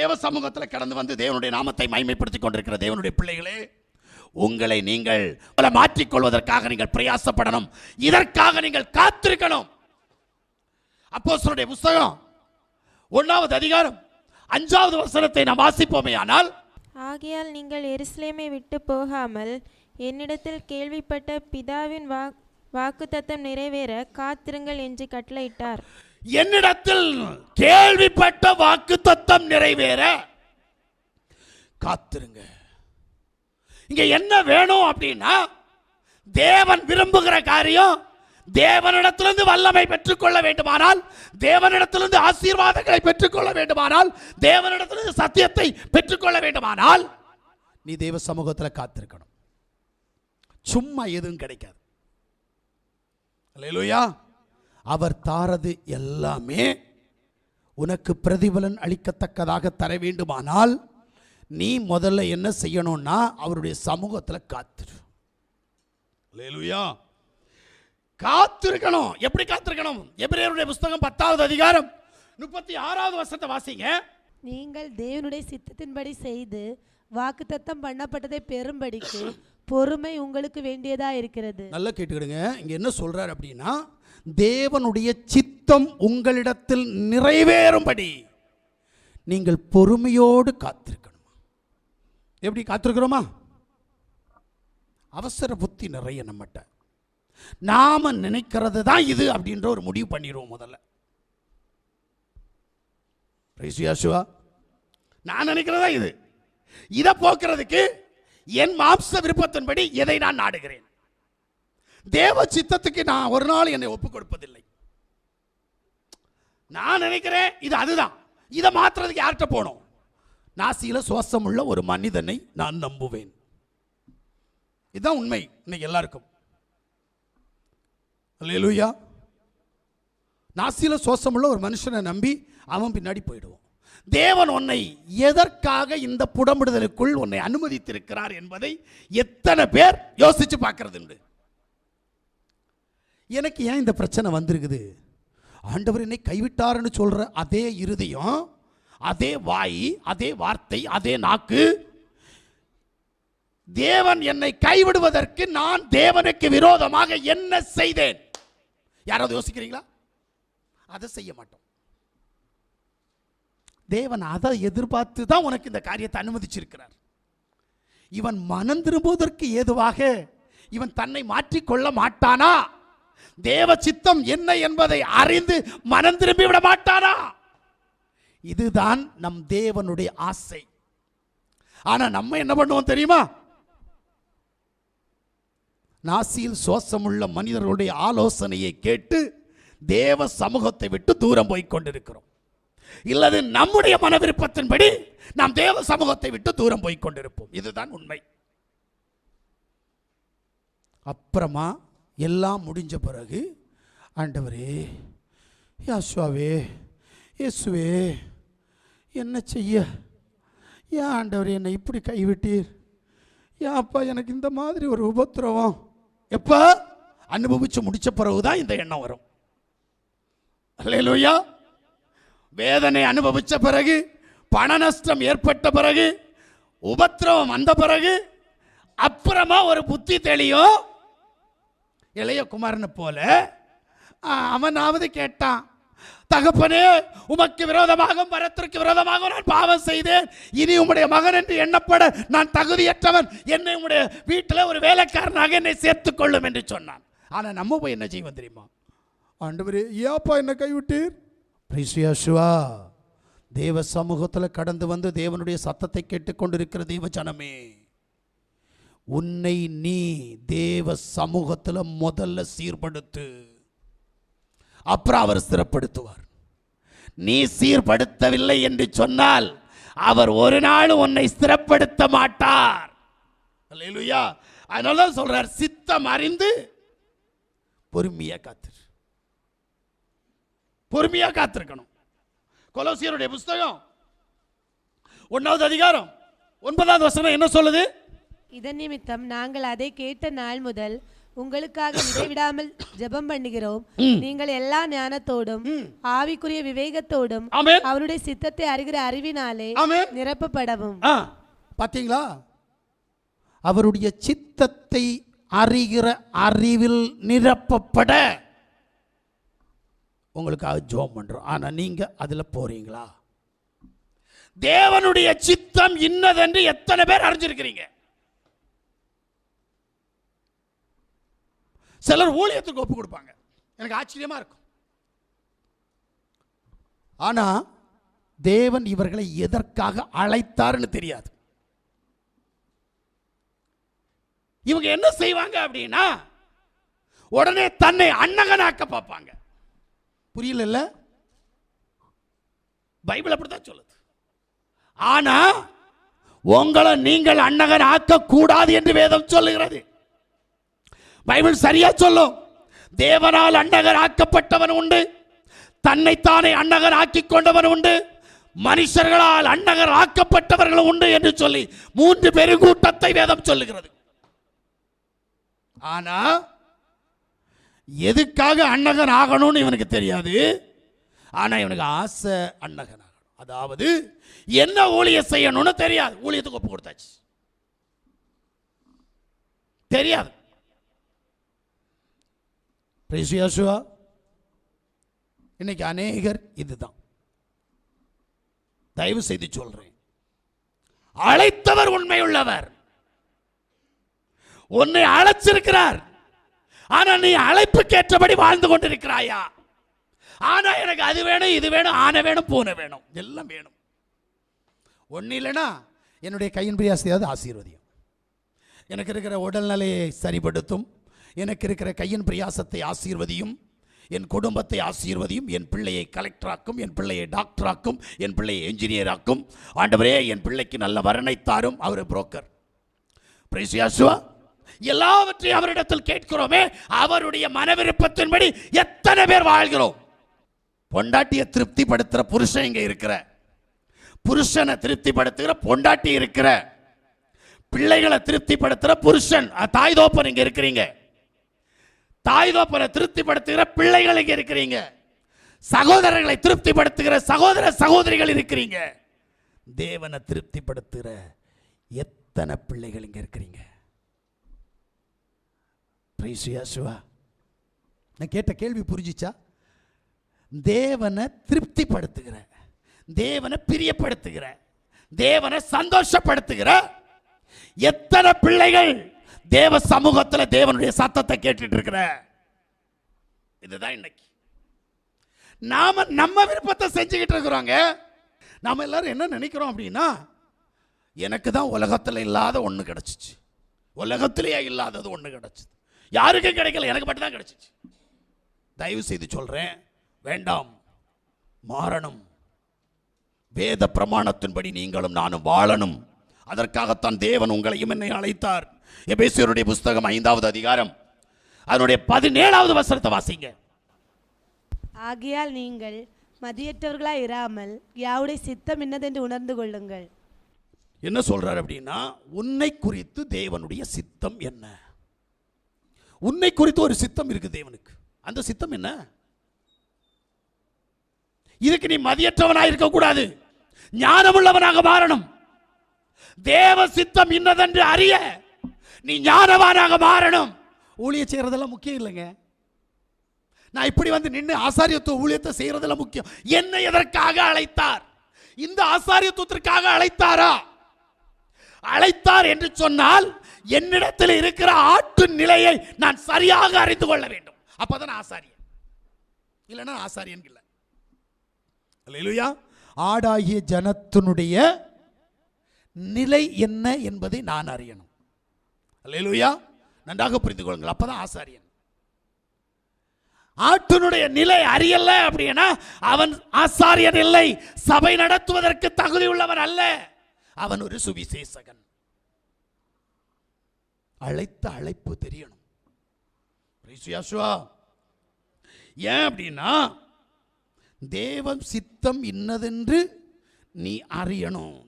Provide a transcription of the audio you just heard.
தேவ சமூகத்தில் கடந்து வந்து தேவனுடைய நாமத்தை மைமைப்படுத்திக் கொண்டிருக்கிற தேவனுடைய பிள்ளைகளே உங்களை நீங்கள் மாற்றிக்கொள்வதற்காக நீங்கள் பிரயாசப்படணும். இதற்காக நீங்கள் காத்திருக்கணும். அப்போ சொல்லுடைய புஸ்தகம் ஒன்றாவது அதிகாரம் அஞ்சாவது வசனத்தை நாம் வாசிப்போமே ஆனால் ஆகையால் நீங்கள் எருசலேமை விட்டு போகாமல் என்னிடத்தில் கேள்விப்பட்ட பிதாவின் வா வாக்குத்தத்தம் நிறைவேற காத்திருங்கள் என்று கட்டளையிட்டார். என்னிடத்தில் கேள்விப்பட்ட வாக்கு தத்தம் நிறைவேற. காத்திருங்க. இங்க என்ன வேணும் அப்படின்னா தேவன் விரும்புகிற காரியம் தேவனிடத்திலிருந்து வல்லமை பெற்றுக்கொள்ள வேண்டுமானால் தேவனிடத்திலிருந்து ஆசீர்வாதங்களை பெற்றுக்கொள்ள வேண்டுமானால் தேவனிடத்திலிருந்து சத்தியத்தை பெற்றுக்கொள்ள வேண்டுமானால் நீ தேவ சமூகத்தில் காத்திருக்கணும். சும்மா எதுவும் கிடைக்காது. இல்லையா அவர் தாரது எல்லாமே உனக்கு பிரதிபலன் அளிக்கத்தக்கதாக தர வேண்டுமானால் நீ முதல்ல என்ன செய்யணும்னா அவருடைய சமூகத்தில் காத்திரு. அல்லேலூயா. காத்திருக்கணும். எப்படி காத்திருக்கணும்? எபிரேயருடைய புஸ்தகம் பத்தாவது அதிகாரம் முப்பத்தி ஆறாவது வருஷத்தை வாசிங்க. நீங்கள் தேவனுடைய சித்தத்தின்படி செய்து வாக்குத்தத்தம் பண்ணப்பட்டதை பெறும்படிக்கு பொறுமை உங்களுக்கு வேண்டியதா இருக்கிறது. நல்லா கேட்டுக்கிடுங்க. இங்க என்ன சொல்றார் அப்படின்னா தேவனுடைய சித்தம் உங்களிடத்தில் நிறைவேறும்படி நீங்கள் பொறுமையோடு காத்திருக்கணும்? எப்படி காத்திருக்கிறோமா? அவசர புத்தி நிறைய நம்மகிட்ட நாம நினைக்கிறது தான் இது அப்படின்ற ஒரு முடிவு பண்ணிடுவோம் முதல்ல. Praise நான் நினைக்கிறதா இது. இதை போக்குறதுக்கு என் மாம்ச விருப்பத்தின்படி எதை நான் நாடுகிறேன்? தேவ சித்தத்துக்கு நான் ஒரு நாள் என்னை ஒப்புக் கொடுப்பதில்லை. நான் நினைக்கிறேன் இது அதுதான். இதை மாத்துறதுக்கு யார்கிட்ட போகணும் நாசியில் சுவாசம் உள்ள ஒரு மனிதனை நான் நம்புவேன். இதுதான் உண்மை இன்னைக்கு எல்லாருக்கும். அல்லேலூயா. நாசியில் சுவாசமுள்ள ஒரு மனுஷனை நம்பி அவன் பின்னாடி போயிடுவோம் தேவன் உன்னை எதற்காக இந்த புடமிடுதலுக்குள் உன்னை அனுமதித்திருக்கிறார் என்பதை எத்தனை பேர் யோசித்து பார்க்கறது உண்டு? எனக்கு ஏன் இந்த பிரச்சனை வந்திருக்குது? ஆண்டவர் என்னை கைவிட்டாருன்னு சொல்கிற அதே இருதயம் அதே வாய் அதே வார்த்தை அதே நாக்கு. தேவன் என்னை கைவிடுவதற்கு நான் தேவனுக்கு விரோதமாக என்ன செய்தேன்? யாராவது யோசிக்கிறீங்களா? அதை செய்ய மாட்டோம். தேவன் அதை எதிர்பார்த்து தான் உனக்கு இந்த காரியத்தை அனுமதிச்சிருக்கிறார். இவன் மனம் திரும்புவதற்கு ஏதுவாக இவன் தன்னை மாற்றிக்கொள்ள மாட்டானா? தேவ சித்தம் என்ன என்பதை அறிந்து மனம் திரும்பி விட மாட்டானா இதுதான் நம் தேவனுடைய ஆசை. ஆனா நம்ம என்ன பண்ணுவோம் தெரியுமா? நாசியில் சுவாசமுள்ள மனிதர்களுடைய ஆலோசனையை கேட்டு தேவ சமூகத்தை விட்டு தூரம் போய் கொண்டிருக்கிறோம். இல்லது நம்முடைய மன விருப்பத்தின்படி நாம் தேவ சமூகத்தை விட்டு தூரம் போய் கொண்டிருப்போம். இதுதான் உண்மை. அப்புறமா எல்லாம் முடிஞ்ச பிறகு ஆண்டவரே யாசுவாவே இயேசுவே என்ன செய்ய? ஏன் ஆண்டவர் என்னை இப்படி கைவிட்டீர்? ஏன் அப்பா எனக்கு இந்த மாதிரி ஒரு உபத்திரவம்? எப்போ? அனுபவித்து முடித்த பிறகு பிறகுதான் இந்த எண்ணம் வரும். அல்லேலூயா. வேதனை அனுபவித்த பிறகு பண நஷ்டம் ஏற்பட்ட பிறகு உபத்திரவம் வந்த பிறகு அப்புறமா ஒரு புத்தி தெளியும். இளைய குமாரனை போல அவனாவது கேட்டான் தகப்பனே உமக்கு விரோதமாக மரத்திற்கு விரோதமாக நான் பாவம் செய்தேன். இனி உம்முடைய மகன் என்று எண்ணப்பட நான் தகுதியற்றவன். என்னை உம்முடைய வீட்டில் ஒரு வேலைக்காரனாக என்னை சேர்த்துக் கொள்ளும் என்று சொன்னான். ஆனா நம்ம போய் என்ன செய்வோம் தெரியுமா? ஆண்டவரே ஏப்பா என்ன கைவிட்டீர்? பிரிசியாசுவா தேவ சமூகத்தில் கடந்து வந்து தேவனுடைய சத்தத்தை கேட்டுக்கொண்டிருக்கிற தேவ ஜனமே. உன்னை நீ தேவ சமூகத்தில் முதல்ல சீர்படுத்து. அப்புறம் அவர் ஸ்திரப்படுத்துவார் நீ சீர்படுத்தவில்லை என்று சொன்னால் அவர் ஒரு நாள் உன்னை ஸ்திரப்படுத்த மாட்டார். அல்லேலூயா. அதனால தான் சொல்றார் சித்தம் அறிந்து பொறுமையா காத்திரு. பொறுமையா காத்திருக்கணும். கொலோசியருடைய புஸ்தகம் ஒன்றாவது அதிகாரம் ஒன்பதாவது வசனம் என்ன சொல்லுது? இதன் நிமித்தம் நாங்கள் அதை கேட்ட நாள் முதல் உங்களுக்காக இடைவிடாமல் ஜெபம் பண்ணுகிறோம். நீங்கள் எல்லா ஞானத்தோடும் ஆவிக்குரிய விவேகத்தோடும் அவருடைய சித்தத்தை அறிகிற அறிவினாலே நிரப்பப்படவும். பாத்தீங்களா? அவருடைய சித்தத்தை அறிகிற அறிவில் நிரப்பப்பட. உங்களுக்காக ஜோம் பண்றோம். ஆனா நீங்க அதுல போறீங்களா? தேவனுடைய சித்தம் இன்னதென்று எத்தனை பேர் அறிஞ்சிருக்கிறீங்க? சிலர் ஊழியத்துக்கு ஒப்பு கொடுப்பாங்க. எனக்கு ஆச்சரியமாக இருக்கும். ஆனால் தேவன் இவர்களை எதற்காக அழைத்தார்னு தெரியாது. இவங்க என்ன செய்வாங்க அப்படின்னா உடனே தன்னை அன்னகனாக்க பார்ப்பாங்க. புரியல பைபிள் அப்படித்தான் சொல்லுது. ஆனா உங்களை நீங்கள் அன்னகன் ஆக்க கூடாது என்று வேதம் சொல்லுகிறது. பைபிள் சரியா சொல்லும். தேவனால் அன்னகர் ஆக்கப்பட்டவன் உண்டு. தன்னைத்தானே அன்னகர் ஆக்கிக் கொண்டவன் உண்டு. மனுஷர்களால் அன்னகர் ஆக்கப்பட்டவர்களும் உண்டு என்று சொல்லி மூன்று பெருங்கூட்டத்தை வேதம் சொல்லுகிறது. ஆனா எதுக்காக அன்னகன் ஆகணும்னு இவனுக்கு தெரியாது. ஆனா இவனுக்கு ஆசை அன்னகன் ஆகணும். அதாவது என்ன ஊழியம் செய்யணும்னு தெரியாது. ஊழியத்துக்கு ஒப்பு கொடுத்தாச்சு. தெரியாது. Praise இன்னைக்கு அநேகர் இதுதான். தயவு செய்து சொல்றேன். அழைத்தவர் உண்மையுள்ளவர். உன்னை அழைச்சிருக்கிறார். ஆனா நீ அழைப்புக்கு ஏற்றபடி வாழ்ந்து கொண்டிருக்கிறாயா? ஆனா எனக்கு அது வேணும் இது வேணும் ஆனை வேணும் பூனை வேணும். எல்லாம் வேணும். ஒன்றும் இல்லைன்னா என்னுடைய கையின் பிரியாசையாவது ஆசீர்வதியும். எனக்கு இருக்கிற உடல்நிலையை சரிப்படுத்தும். எனக்கு இருக்கிற கையின் பிரயாசத்தை ஆசீர்வதியும் என் குடும்பத்தை ஆசீர்வதியும் என் பிள்ளையை கலெக்டராக்கும் என் பிள்ளையை டாக்டராக்கும் என் பிள்ளையை என்ஜினியராக்கும் ஆண்டவரே என் பிள்ளைக்கு நல்ல வரனை தாரும். அவர் புரோக்கர் பிரைசியாசுவா எல்லாவற்றையும் அவரிடத்தில் கேட்கிறோமே. அவருடைய மனவிருப்பத்தின்படி எத்தனை பேர் வாழ்கிறோம்? பொண்டாட்டியை திருப்திப்படுத்துகிற புருஷன் இங்க இருக்கிற. புருஷனை திருப்திப்படுத்துகிற பொண்டாட்டி இருக்கிற. பிள்ளைகளை திருப்திப்படுத்துகிற புருஷன். தாய் தோப்பன் இங்க இருக்கிறீங்க. தாய் தோப்பனை திருப்திப்படுத்துகிற பிள்ளைகள் இங்கே இருக்கிறீங்க. சகோதரர்களை திருப்திப்படுத்துகிற சகோதர சகோதரிகள் இருக்கிறீங்க. தேவனை திருப்திப்படுத்துகிற எத்தனை பிள்ளைகள் இங்கே இருக்கிறீங்க? Praise நான் கேட்ட கேள்வி புரிஞ்சிச்சா? தேவனை திருப்திப்படுத்துகிற தேவனை பிரியப்படுத்துகிற தேவனை சந்தோஷப்படுத்துகிற எத்தனை பிள்ளைகள் தேவ சமூகத்தில் தேவனுடைய சத்தத்தை கேட்டுட்டு இருக்கிற. இதுதான் இன்னைக்கு. நாம நம்ம விருப்பத்தை செஞ்சுக்கிட்டு இருக்கிறோங்க. நாம் எல்லாரும் என்ன நினைக்கிறோம் அப்படின்னா எனக்கு தான் உலகத்தில் இல்லாத ஒன்று கிடச்சிச்சு. உலகத்திலேயே இல்லாதது ஒன்று கிடச்சிது. யாருக்கும் கிடைக்கல எனக்கு மட்டும் தான் கிடச்சிச்சு. தயவு செய்து சொல்கிறேன் வேண்டாம். மாறணும். வேத பிரமாணத்தின்படி நீங்களும் நானும் வாழணும். அதற்காகத்தான் தேவன் உங்களையும் என்னை அழைத்தார். எபேசியருடைய புஸ்தகம் ஐந்தாவது அதிகாரம். அதனுடைய பதினேழாவது வசனத்தை வாசிங்க. ஆகையால் நீங்கள் மதியற்றவர்களாய் இராமல் யாவுடைய சித்தம் என்னதென்று உணர்ந்து கொள்ளுங்கள். என்ன சொல்றார் அப்படின்னா உன்னை குறித்து தேவனுடைய சித்தம் என்ன? உன்னை குறித்து ஒரு சித்தம் இருக்கு தேவனுக்கு. அந்த சித்தம் என்ன? இதுக்கு நீ மதியற்றவனாக இருக்கக்கூடாது. ஞானமுள்ளவனாக மாறணும். தேவ சித்தம் இன்னதென்று அறிய நீ ஞானவானாக மாறணும். ஊழிய செய்யறதெல்லாம் முக்கியம் இல்லைங்க. நான் இப்படி வந்து நின்று ஆசாரியத்துவ ஊழியத்தை செய்யறதுல முக்கியம். என்னை எதற்காக அழைத்தார்? இந்த ஆசாரியத்துவத்திற்காக அழைத்தாரா? அழைத்தார் என்று சொன்னால் என்னிடத்தில் இருக்கிற ஆட்டு நிலையை நான் சரியாக அறிந்து கொள்ள வேண்டும். அப்பதான் ஆசாரியன். இல்லைன்னா ஆசாரியன் இல்லை. அல்லேலூயா. ஆடாகிய ஜனத்தினுடைய நிலை என்ன என்பதை நான் அறியணும். அல்லேலூயா. நன்றாக புரிந்து கொள்ளுங்கள். அப்பதான் ஆசாரியன் ஆட்டினுடைய நிலை அறியல அப்படின்னா அவன் ஆசாரியன் இல்லை. சபை நடத்துவதற்கு தகுதி உள்ளவன் அல்ல. அவன் ஒரு சுவிசேஷகன். அழைத்த அழைப்பு தெரியணும். ஏன் அப்படின்னா தேவன் சித்தம் இன்னதென்று நீ அறியணும்.